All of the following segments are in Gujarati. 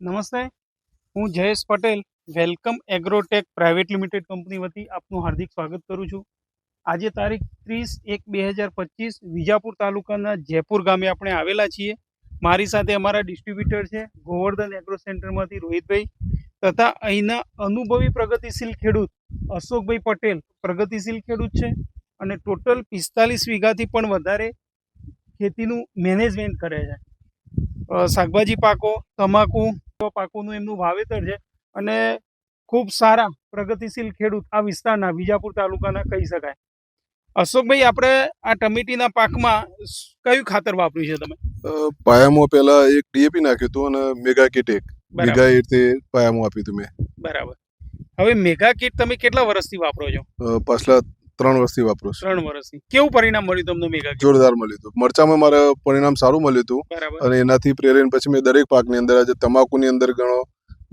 નમસ્તે. હું Jayesh Patel, Welcome Agrotech Private Limited company વતી આપનું હાર્દિક સ્વાગત કરું છું. આજે તારીખ ત્રીસ એક બે હજાર પચીસ વિજાપુર તાલુકાના જયપુર ગામે આપણે આવેલા છીએ. મારી સાથે અમારા ડિસ્ટ્રીબ્યુટર છે ગોવર્ધન એગ્રો સેન્ટરમાંથી રોહિતભાઈ તથા અહીંના અનુભવી પ્રગતિશીલ ખેડૂત અશોકભાઈ પટેલ પ્રગતિશીલ ખેડૂત છે અને ટોટલ પિસ્તાલીસ વીઘાથી પણ વધારે ખેતીનું મેનેજમેન્ટ કરે છે. શાકભાજી પાકો, તમાકુ પાકોનું એમનું વાવેતર છે અને ખૂબ સારા પ્રગતિશીલ ખેડૂત આ વિસ્તારના વિજાપુર તાલુકાના કહી શકાય. અશોકભાઈ આપણે આ ટમેટીના પાકમાં કયું ખાતર વાપર્યું છે તમે? પાયામાં પહેલા એક ડીએપી નાખ્યું હતું અને મેગા કિટ એક. મેગા એ તે પાયામાં આપ્યું હતું મેં. બરાબર. હવે મેગા કીટ તમે કેટલા વર્ષથી વાપરો છો? પાછલા ત્રણ વર્ષથી વાપરું છું. ત્રણ વર્ષથી. કેવું પરિણામ મળ્યું તમને મેગા જોરદાર મળ્યું હતું. મરચામાં મારે પરિણામ સારું મળ્યું હતું. અને એનાથી પ્રેરીને પછી મેં દરેક પાકની અંદર આજે તમાકુની અંદર ગણો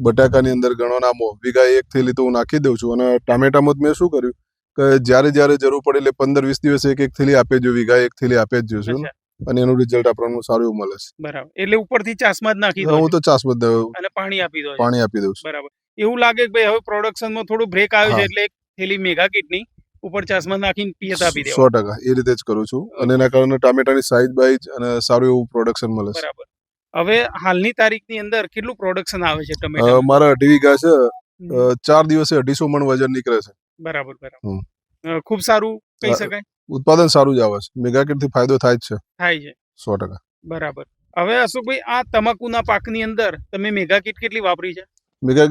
બટાકાની અંદર ગણો નામો વીઘા એક થેલી તો હું નાખી દઉં છું. અને ટામેટામાં મેં શું કર્યું કે જ્યારે જ્યારે જરૂર પડે એટલે પંદર વીસ દિવસ એક એક થેલી આપે જો વીઘા એક થેલી આપે જ જોશું અને એનું રિઝલ્ટ આપણને સારું એવું મળે છે. બરાબર. એટલે ઉપરથી ચાસમાં જ નાખી દઉં હું તો ચાસ બધા અને પાણી આપી દઉં પાણી આપી દઉં છું. બરાબર. એવું લાગે કે ભાઈ હવે પ્રોડક્શનમાં થોડું બ્રેક આવ્યું છે એટલે એક થેલી મેગા કીટની ઉપર ચાસમાં નાખીને પિયત આપી દેવા. સો ટકા. એ રીતે જ કરું છું. અને એના કારણે ટામેટાની સાઈઝ બાઈઝ અને સારું એવું પ્રોડક્શન મળે છે. બરાબર. હવે હાલની તારીખની અંદર કેટલું પ્રોડક્શન આવે છે તમે ટમેટા મારા અઢી વીઘા છે ચાર દિવસે અઢીસો મણ વજન નીકળે છે. બરાબર બરાબર. ખૂબ સારું કહી શકાય? ઉત્પાદન સારું જ આવે છે. મેગા થી ફાયદો થાય જ છે. થાય છે. સો ટકા. બરાબર. હવે અશોકભાઈ આ તમાકુના પાકની અંદર તમે મેગા કીટ કેટલી વાપરી છે? મેગા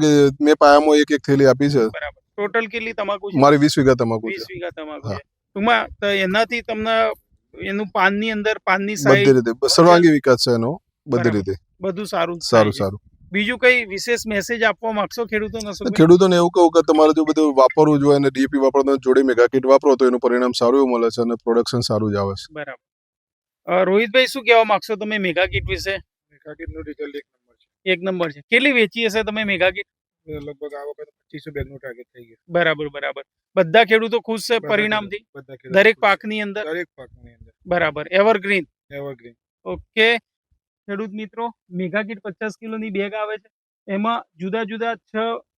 મેં પાયામાં એક એક થેલી આપી છે. બરાબર. ટોટલ કેટલી તમાકુ છે? મારી વીસ વીઘા તમાકુ વીસ છે. વીઘા તમાકુ છે. ટૂંકમાં તો એનાથી તમને એનું પાનની અંદર પાનની બધી રીતે. બ- સર્વાંગી વિકાસ છે એનો. બધી રીતે. બધું સારું સારું સારું. બીજું કઈ વિશેષ મેસેજ આપવા માંગશો ખેડૂતોને? ખેડૂતોને એવું કહું કે તમારે જો બધું વાપરવું જોઈએ અને ડીએપી વાપરો તો જોડે મેગા કિટ વાપરો તો એનું પરિણામ સારું એવું મળે છે અને પ્રોડક્શન સારું જ આવે છે. બરાબર. રોહિતભાઈ શું કહેવા માંગશો તમે મેગા કીટ વિશે? મેગાકીટનું રિઝલ્ટ એક નંબર છે. એક નંબર છે. કેટલી વેચી હશે તમે મેગા કીટ લગભગ આ વખત પચીસો બેગનું ટાર્ગેટ થઈ ગયું. બરાબર બરાબર. બધા ખેડૂતો ખુશ છે પરિણામથી? દરેક. પાકની અંદર? દરેક પાકની અંદર. બરાબર. Evergreen evergreen okay. ખેડૂત મિત્રો મેગા કીટ પચાસ કિલોની બેગ આવે છે. એમાં જુદા જુદા છ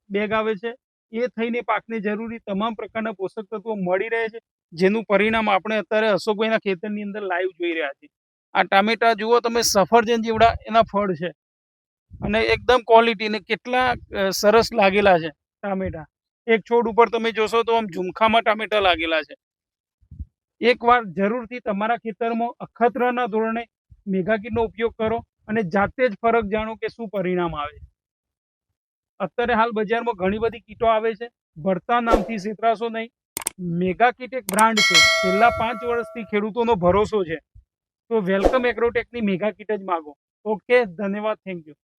બેગ આવે છે. એ થઈને પાકને જરૂરી તમામ પ્રકારના પોષક તત્વો મળી રહે છે. જેનું પરિણામ આપણે અત્યારે અશોકભાઈના ખેતરની અંદર લાઈવ જોઈ રહ્યા છીએ. આ ટામેટા જુઓ તમે સફરજન જેવડા એના ફળ છે. અને એકદમ ક્વોલિટી ને કેટલા સરસ લાગેલા છે ટામેટા. એક છોડ ઉપર તમે જોશો તો આમ ઝુમખામાં ટામેટા લાગેલા છે. એકવાર જરૂરથી તમારા ખેતરમાં અખતરાના ધોરણે મેગા કીટનો ઉપયોગ કરો અને જાતે જ ફરક જાણો કે શું પરિણામ આવે છે. અત્યારે હાલ બજારમાં ઘણી બધી કીટો આવે છે. ભરતા નામથી સેતરાશો નહીં. મેગા કીટ એક બ્રાન્ડ છે. છેલ્લા પાંચ વર્ષથી ખેડૂતોનો ભરોસો છે. તો વેલકમ એગ્રોટેકની મેગા કીટ જ માગો. ઓકે, ધન્યવાદ. Thank you.